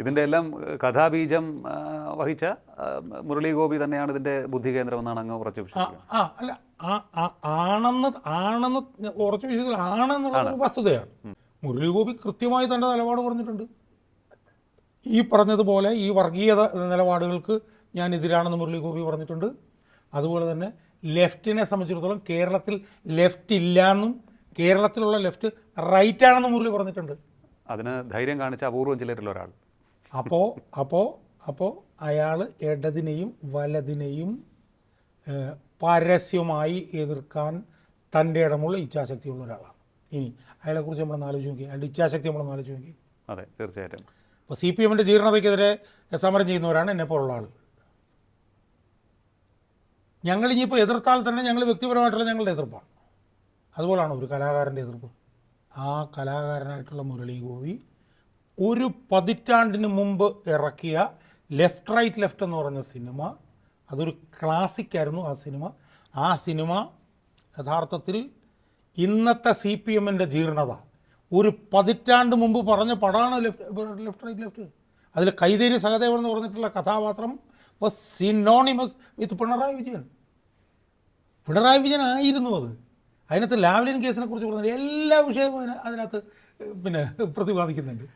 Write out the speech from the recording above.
ഇതിന്റെ എല്ലാം കഥാബീജം വഹിച്ച മുരളി ഗോപി തന്നെയാണ് ഇതിന്റെ ബുദ്ധി കേന്ദ്രമെന്നാണ് അങ്ങ് ഉറച്ചു ആ വിശ്വസിക്കുന്നത് അല്ല ആണെന്ന് ആണെന്ന് ഉറച്ചു വിശ്വസിക്കൽ ആണെന്നുള്ള വസ്തുതയാണ്. വസ്തുതയാണ് മുരളീഗോപി കൃത്യമായി തന്റെ നിലപാട് പറഞ്ഞിട്ടുണ്ട്. ഈ പറഞ്ഞതുപോലെ ഈ വർഗീയത നിലപാടുകൾക്ക് ഞാൻ എതിരാണെന്ന് മുരളീഗോപി പറഞ്ഞിട്ടുണ്ട്. അതുപോലെ തന്നെ ലെഫ്റ്റിനെ സംബന്ധിച്ചിടത്തോളം കേരളത്തിൽ ലെഫ്റ്റ് ഇല്ലാന്നും കേരളത്തിലുള്ള ലെഫ്റ്റ് റൈറ്റ് ആണെന്ന് മുരളി പറഞ്ഞിട്ടുണ്ട്. അതിന് ധൈര്യം കാണിച്ച അപൂർവം ചിലരിൽ ഒരാൾ. അപ്പോൾ അപ്പോൾ അപ്പോൾ അയാൾ ഇടതിനെയും വലതിനെയും പരസ്യമായി എതിർക്കാൻ തന്റെ ഇടമുള്ള ഇച്ഛാശക്തിയുള്ള ഒരാളാണ്. ഇനി അയാളെക്കുറിച്ച് നമ്മൾ ആലോചിച്ച് നോക്കി അയാളുടെ ഇച്ഛാശക്തി നമ്മൾ ആലോചിച്ച് നോക്കി അതെ തീർച്ചയായിട്ടും. ഇപ്പോൾ സി പി എമ്മിന്റെ ജീർണതയ്ക്കെതിരെ സമരം ചെയ്യുന്നവരാണ് എന്നെ പോലുള്ള ആളുകൾ. ഞങ്ങൾ ഇനിയിപ്പോൾ എതിർത്താൽ തന്നെ ഞങ്ങൾ വ്യക്തിപരമായിട്ടുള്ള ഞങ്ങളുടെ എതിർപ്പാണ്. അതുപോലാണ് ഒരു കലാകാരന്റെ എതിർപ്പ്. ആ കലാകാരനായിട്ടുള്ള മുരളി ഗോപി ഒരു പതിറ്റാണ്ടിന് മുമ്പ് ഇറക്കിയ ലെഫ്റ്റ് റൈറ്റ് ലെഫ്റ്റ് എന്ന് പറഞ്ഞ സിനിമ അതൊരു ക്ലാസിക്കായിരുന്നു ആ സിനിമ. ആ സിനിമ യഥാർത്ഥത്തിൽ ഇന്നത്തെ സി പി എമ്മിന്റെ ജീർണത. ഒരു പതിറ്റാണ്ട് മുമ്പ് പറഞ്ഞ പടമാണ് ലെഫ്റ്റ് ലെഫ്റ്റ് റൈറ്റ് ലെഫ്റ്റ്. അതിൽ കൈതേരി സഹദേവൻ എന്ന് പറഞ്ഞിട്ടുള്ള കഥാപാത്രം was synonymous with Pinarayi Vijayan. Pinarayi Vijayan ആയിരുന്നു അത്. അതിനകത്ത് ലാവ്ലിൻ കേസിനെ കുറിച്ച് പറഞ്ഞാൽ എല്ലാ വിഷയവും അതിനകത്ത് പിന്നെ പ്രതിപാദിക്കുന്നുണ്ട്.